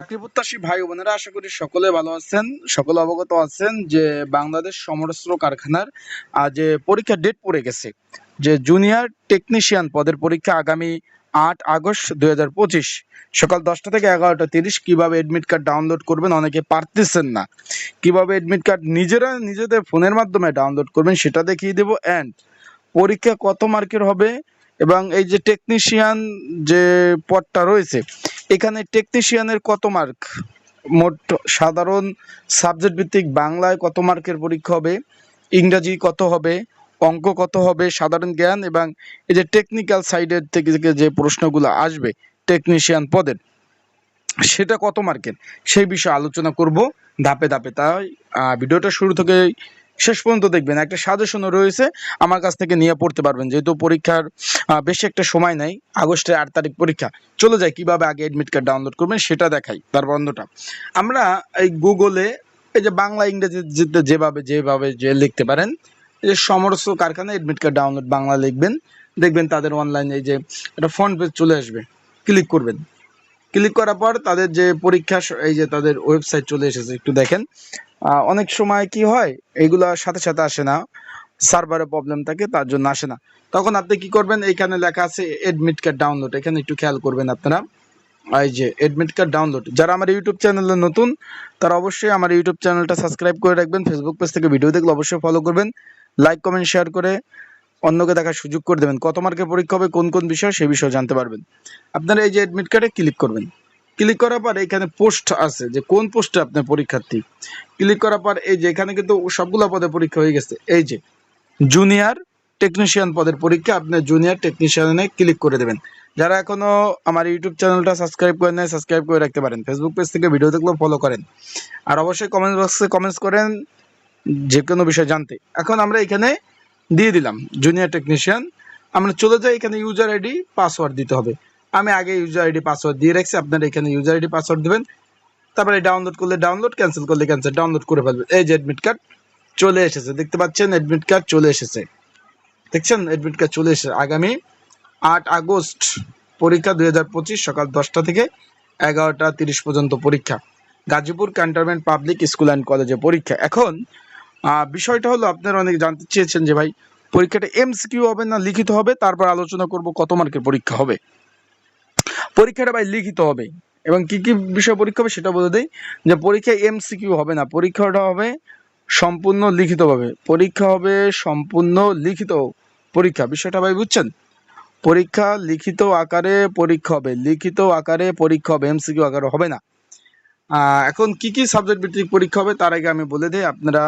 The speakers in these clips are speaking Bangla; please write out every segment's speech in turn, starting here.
চাকরিপ্রত্যাশী ভাই বোনেরা, আশা করি সকলে ভালো আছেন। সকলে অবগত আছেন যে বাংলাদেশ সমরস্ত্র কারখানার যে পরীক্ষার ডেট পড়ে গেছে, যে জুনিয়র টেকনিশিয়ান পদের পরীক্ষা আগামী আট আগস্ট দু হাজার পঁচিশ, সকাল দশটা থেকে এগারোটা তিরিশ, কীভাবে এডমিট কার্ড ডাউনলোড করবেন অনেকে পারতেছেন না। কীভাবে এডমিট কার্ড নিজেরা নিজেদের ফোনের মাধ্যমে ডাউনলোড করবেন সেটা দেখিয়ে দেবো অ্যান্ড পরীক্ষা কত মার্কের হবে এবং এই যে টেকনিশিয়ান যে পদটা রয়েছে, এখানে টেকনিশিয়ানের কত মার্ক মোট সাধারণ সাবজেক্ট ভিত্তিক বাংলায় কত মার্কের পরীক্ষা হবে? ইংরাজি কত হবে? অঙ্ক কত হবে? সাধারণ জ্ঞান এবং এই যে টেকনিক্যাল সাইডের থেকে যে প্রশ্নগুলো আসবে টেকনিশিয়ান পদের, সেটা কত মার্কের সেই বিষয়ে আলোচনা করব ধাপে ধাপে। তাই ভিডিওটা শুরু থেকে শেষ পর্যন্ত দেখবেন, একটা সাজেশনও রয়েছে, আমার কাছ থেকে নিয়ে পড়তে পারবেন। যেহেতু পরীক্ষার বেশি একটা সময় নাই, আগস্টের আট তারিখ পরীক্ষা। চলে যায় কীভাবে আগে এডমিট কার্ড ডাউনলোড করবেন সেটা দেখাই, তার বন্ধটা। আমরা এই গুগলে এই যে বাংলা ইংরেজি যে- যেভাবে যেভাবে যে লিখতে পারেন, এই যে সমরস্ত কারখানা এডমিট কার্ড ডাউনলোড বাংলা লিখবেন। দেখবেন তাদের অনলাইনে এই যে একটা ফ্রন্ট পেজ চলে আসবে। ক্লিক করবেন। ক্লিক করার পর তাদের যে পরীক্ষা এই যে তাদের ওয়েবসাইট চলে এসেছে, একটু দেখেন। অনেক সময় কি হয়, এগুলা সাথে সাথে আসে না। সার্ভারে প্রবলেম থাকে, তার জন্য আসে না। তখন আপনি কি করবেন, এখানে লেখা আছে এডমিট কার্ড ডাউনলোড এখানে একটু খেয়াল করবেন আপনারা। এই যে এডমিট কার্ড ডাউনলোড যারা আমার ইউটিউব চ্যানেলে নতুন, তারা অবশ্যই আমার ইউটিউব চ্যানেলটা সাবস্ক্রাইব করে রাখবেন। ফেসবুক পেজ থেকে ভিডিও দেখলে অবশ্যই ফলো করবেন। লাইক কমেন্ট শেয়ার করে অন্যকে দেখার সুযোগ করে দেবেন। কত মার্কের পরীক্ষা হবে, কোন কোন বিষয় সেই বিষয়ে জানতে পারবেন। আপনারা এই যে এডমিট কার্ডে ক্লিক করবেন। ক্লিক করার পর এখানে পোস্ট আছে যে কোন পোস্টে আপনার পরীক্ষার্থী। ক্লিক করার পর এই যে এখানে কিন্তু সবগুলো পদে পরীক্ষা হয়ে গেছে। এই যে জুনিয়র টেকনিশিয়ান পদের পরীক্ষা আপনি জুনিয়র টেকনিশিয়ানে ক্লিক করে দেবেন। যারা এখনও আমার ইউটিউব চ্যানেলটা সাবস্ক্রাইব করে নেয় সাবস্ক্রাইব করে রাখতে পারেন। ফেসবুক পেজ থেকে ভিডিও দেখলেও ফলো করেন। আর অবশ্যই কমেন্ট বক্সে কমেন্টস করেন যে কোনো বিষয় জানতে। এখন আমরা এখানে দিয়ে দিলাম জুনিয়র টেকনিশিয়ান আমরা চলে যাই, এখানে ইউজার আইডি পাসওয়ার্ড দিতে হবে। আমি আগে ইউজার আইডি পাসওয়ার্ড দিয়ে রাখছি, আপনারা এখানে ইউজার আইডি পাসওয়ার্ড দেবেন। তারপরে ডাউনলোড করলে ডাউনলোড ক্যান্সেল করলে ক্যান্সেল ডাউনলোড করে ফেলবেন। এই যে অ্যাডমিট কার্ড চলে এসেছে, দেখতে পাচ্ছেন অ্যাডমিট কার্ড চলে এসেছে। দেখছেন অ্যাডমিট কার্ড চলে এসেছে। আগামী আট আগস্ট পরীক্ষা দুই হাজার পঁচিশ সকাল দশটা থেকে এগারোটা তিরিশ পর্যন্ত পরীক্ষা। Gazipur cantonment public school and কলেজে পরীক্ষা। এখন বিষয়টা হলো আপনারা অনেক জানতে চেয়েছেন যে ভাই, পরীক্ষাটা এমসিকিউ হবে না লিখিত হবে? তারপর আলোচনা করব কত মার্কের পরীক্ষা হবে। পরীক্ষাটা ভাই লিখিত হবে। এবং কি কি বিষয় পরীক্ষা হবে সেটা বলে দেই। যে পরীক্ষা এমসিকিউ হবে না, পরীক্ষাটা হবে সম্পূর্ণ লিখিতভাবে। পরীক্ষা হবে সম্পূর্ণ লিখিত পরীক্ষা। বিষয়টা ভাই বুঝছেন? পরীক্ষা লিখিত আকারে পরীক্ষা হবে। লিখিত আকারে পরীক্ষা হবে এমসিকিউ আকারে হবে না। এখন কি কি সাবজেক্ট ভিত্তিক পরীক্ষা হবে তার আগে আমি বলে দিই, আপনারা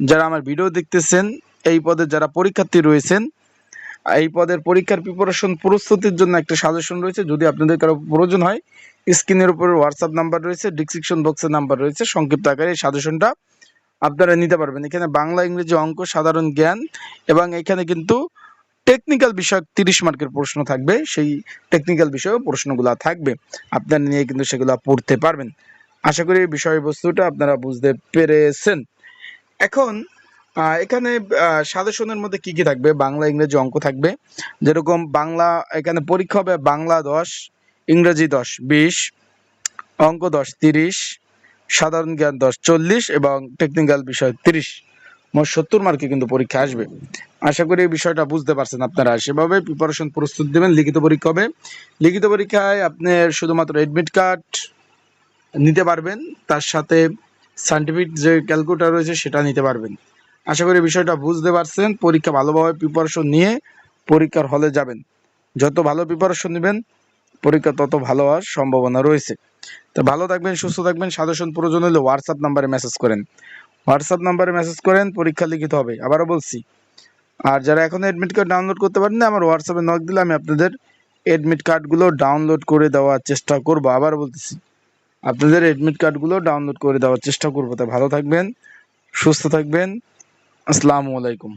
যারা আমার ভিডিও দেখতেছেন, এই পদে যারা পরীক্ষার্থী রয়েছেন, এই পদের পরীক্ষার প্রিপারেশন প্রস্তুতির জন্য একটা সাজেশন রয়েছে। যদি আপনাদের কারও প্রয়োজন হয় স্ক্রিনের উপর হোয়াটসঅ্যাপ নাম্বার রয়েছে ডিসক্রিপশন বক্সের নাম্বার রয়েছে, সংক্ষিপ্ত আকারে এই সাজেশনটা আপনারা নিতে পারবেন। এখানে বাংলা, ইংরেজি অঙ্ক, সাধারণ জ্ঞান এবং এখানে কিন্তু টেকনিক্যাল বিষয়ক তিরিশ মার্কের প্রশ্ন থাকবে। সেই টেকনিক্যাল বিষয়ে প্রশ্নগুলো থাকবে। আপনারা নিয়ে কিন্তু সেগুলো পড়তে পারবেন। আশা করি এই বিষয়বস্তুটা আপনারা বুঝতে পেরেছেন। এখন এখানে সাজেশনের মধ্যে কি কি থাকবে? বাংলা, ইংরেজি অঙ্ক থাকবে। যেরকম বাংলা, এখানে পরীক্ষা হবে বাংলা দশ, ইংরেজি দশ, বিশ, অঙ্ক দশ, তিরিশ, সাধারণ জ্ঞান দশ, চল্লিশ এবং টেকনিক্যাল বিষয় তিরিশ। মোট সত্তর মার্কে কিন্তু পরীক্ষা আসবে। আশা করি এই বিষয়টা বুঝতে পারছেন আপনারা। সেভাবে প্রিপারেশন প্রস্তুত দেবেন, লিখিত পরীক্ষা হবে। লিখিত পরীক্ষায় আপনি শুধুমাত্র এডমিট কার্ড নিতে পারবেন। তার সাথে সার্টিফিকেট যে ক্যালকুলেটার রয়েছে সেটা নিতে পারবেন। আশা করি বিষয়টা বুঝতে পারছেন। পরীক্ষা ভালোভাবে প্রিপারেশন নিয়ে পরীক্ষার হলে যাবেন। যত ভালো প্রিপারেশন নেবেন, পরীক্ষা তত ভালো হওয়ার সম্ভাবনা রয়েছে। তো ভালো থাকবেন, সুস্থ থাকবেন। সাজেশন প্রয়োজন হলে হোয়াটসঅ্যাপ নাম্বারে মেসেজ করেন। হোয়াটসঅ্যাপ নাম্বারে মেসেজ করেন, পরীক্ষা লিখিত হবে। আবারও বলছি, আর যারা এখন অ্যাডমিট কার্ড ডাউনলোড করতে পারেন না, আমার হোয়াটসঅ্যাপে নক দিলে আমি আপনাদের অ্যাডমিট কার্ডগুলো ডাউনলোড করে দেওয়ার চেষ্টা করব। আবার বলতেছি। আপনাদের এডমিট কার্ডগুলো ডাউনলোড করে দেওয়ার চেষ্টা করব। তা ভালো থাকবেন, সুস্থ থাকবেন। আসসালামু আলাইকুম।